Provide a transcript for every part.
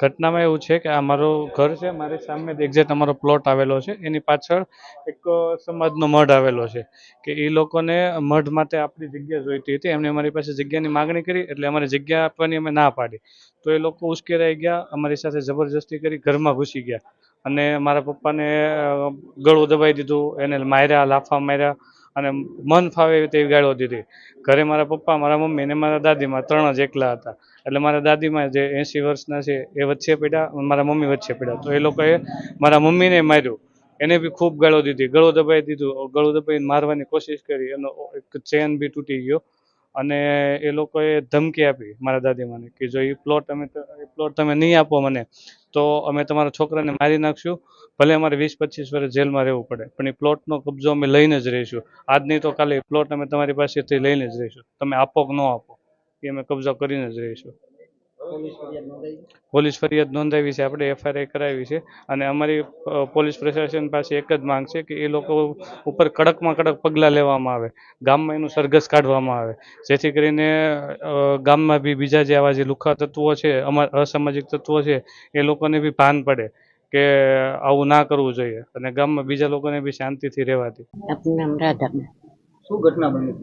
ઘટનામાં એવું છે કે આ મારું ઘર છે, મારી સામે એક્ઝેક્ટ અમારો પ્લોટ આવેલો છે. એની પાછળ એક સમાજનો મઢ આવેલો છે કે એ લોકોને મઢ માટે આપણી જગ્યા જોઈતી હતી. એમને અમારી પાસે જગ્યાની માગણી કરી એટલે અમારે જગ્યા આપવાની અમે ના પાડી. તો એ લોકો ઉશ્કેરાઈ ગયા, અમારી સાથે જબરજસ્તી કરી ઘરમાં ઘૂસી ગયા. અને મારા પપ્પાને ગળું દબાઈ દીધું, એને માર્યા, લાફા માર્યા અને મન ફાવે એવી તેવી ગાળો દીધી ઘરે મારા પપ્પા, મારા મમ્મી અને મારા દાદીમાં ત્રણ જ એકલા હતા. એટલે મારા દાદીમાં જે એંસી વર્ષના છે એ વચ્ચે પડ્યા મારા મમ્મી વચ્ચે પડ્યા તો એ લોકોએ મારા મમ્મીને માર્યું. એને બી ખૂબ ગાળો દીધી. ગળો દબાઈ દીધું. ગળું દબાઈને મારવાની કોશિશ કરી. એનો એક ચેન બી તૂટી ગયો. અને એ લોકોએ ધમકી આપી મારા દાદીમાને કે જો એ પ્લોટ અમે પ્લોટ તમે નહીં આપો મને, તો અમે તમારા છોકરાને મારી નાખશું. ભલે અમારે વીસ પચીસ વર્ષ જેલમાં રહેવું પડે, પણ એ પ્લોટનો કબજો અમે લઈને જ રહીશું. આજ નહીં તો કાલે પ્લોટ અમે તમારી પાસેથી લઈને જ રહીશું. તમે આપો કે ન આપો, એ અમે કબજો કરીને જ રહીશું. પોલીસ ફરિયાદ નોંધાવી છે. આપણે એફઆઈઆર કરાવી છે. અને અમારી પોલીસ પ્રશાસન પાસે એક જ માંગ છે કે એ લોકો ઉપર કડકમાં કડક પગલાં લેવામાં આવે. ગામમાં એનું સરઘસ કાઢવામાં આવે. જેથી કરીને ગામમાં બી બીજા જે આવા જે લુખા તત્વો છે અમારા અસામાજિક તત્વો છે એ લોકોને બી ભાન પડે કે આવું ના કરવું જોઈએ. અને ગામમાં બીજા લોકોને બી શાંતિથી રહેવાથી. શું ઘટના બની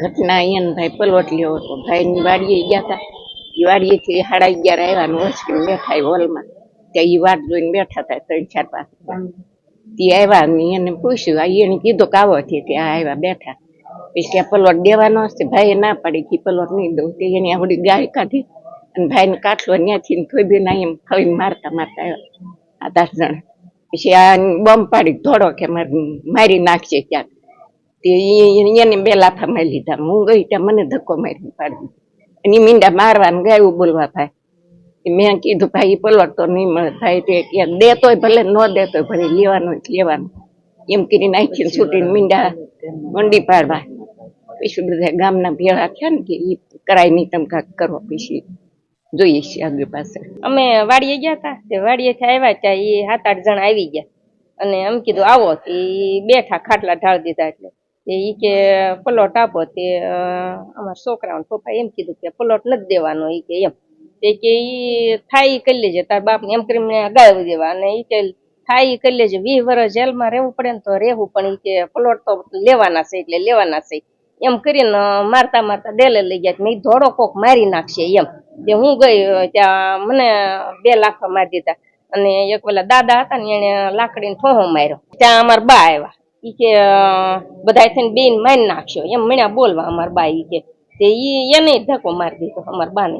ઘટના અહીંયા ભાઈ પલવટ લેવો હતો ભાઈની વાડીએ ગયા હતા. વાડીએથી સાડા અગિયાર આવ્યા ને વસકીને બેઠા હોલમાં. ત્યાં એ વાટ જોઈને બેઠા હતા ત્રણ, ચાર પાંચ. તે આવ્યા ને એને પૂછ્યું એને કીધું કે આવો છે ત્યાં આવ્યા બેઠા. પછી ત્યાં પલોટ દેવાનો હશે ભાઈ ના પાડી કે પલોટ નહીં દઉં. તે એની આવડી ગાય કાઢી અને ભાઈને કાટલો ત્યાંથી થોઈ ના એમ ફળીને મારતા મારતા આવ્યા. આ દસ જણા. પછી આ બોમ્બ પાડી ધોડો કે મારે મારી નાખશે ક્યાંક. તે એને બે લાફા મારી લીધા. હું ગઈ ત્યાં મને ધક્કો મારી પાડી એની મીંડા મારવાનું ગાયું બોલવા ભાઈ. મેં કીધું, ભાઈ એ પલોટ તો નહીં મળે. ભાઈ, તે કે દેતોય ભલે ન દેતોય, ભલે લેવાનું લેવાનું. એમ કરીને નાખીને છૂટીને મીંડા મંડી પાડવા. પછી બધા ગામના ભેળા થયા ને કે એ કરાય નહીં, તમે કાંક કરો પછી. જોઈએ છીએ આગળ પાસે અમે વાડીએ ગયા હતા. તે વાડીએથી આવ્યા ત્યાં એ સાત આઠ જણા આવી ગયા. અને એમ કીધું, આવો. એ બેઠા ખાટલા ઢાળ દીધા એટલે. તે એ કે પલોટ આપો તે અમારા છોકરાઓને પપ્પા એમ કીધું કે પલોટ નથી દેવાનો એ કે એમ. તે કે ઈ થાય કરી લેજે, તાર બાપને એમ કરીને ગાળવી દેવા અને ઈ કે થાય ઈ કરી લેજે. વીસ વર્ષ જેલમાં રહેવું પડે ને તો રહેવું, પણ ઈ કે પલોટ તો લેવાના છે એટલે લેવાના છે. એમ કરીને મારતા મારતા ડેલે લઈ ગયા મેં ધોળો કોક મારી નાખશે એમ. તે હું ગઈ, ત્યાં મને બે લાખ મારી દીધા. અને એક પેલા દાદા હતા ને એને લાકડીને ઠોહો માર્યો. ત્યાં અમારા બા આવ્યા. ઈ કે બધા થઈને બેન મારી નાખ્યો એમ મણ્યા બોલવા અમાર બા ઈ કે, તે ઈ એને ધક્કો મારી દીધો, અમાર બા ને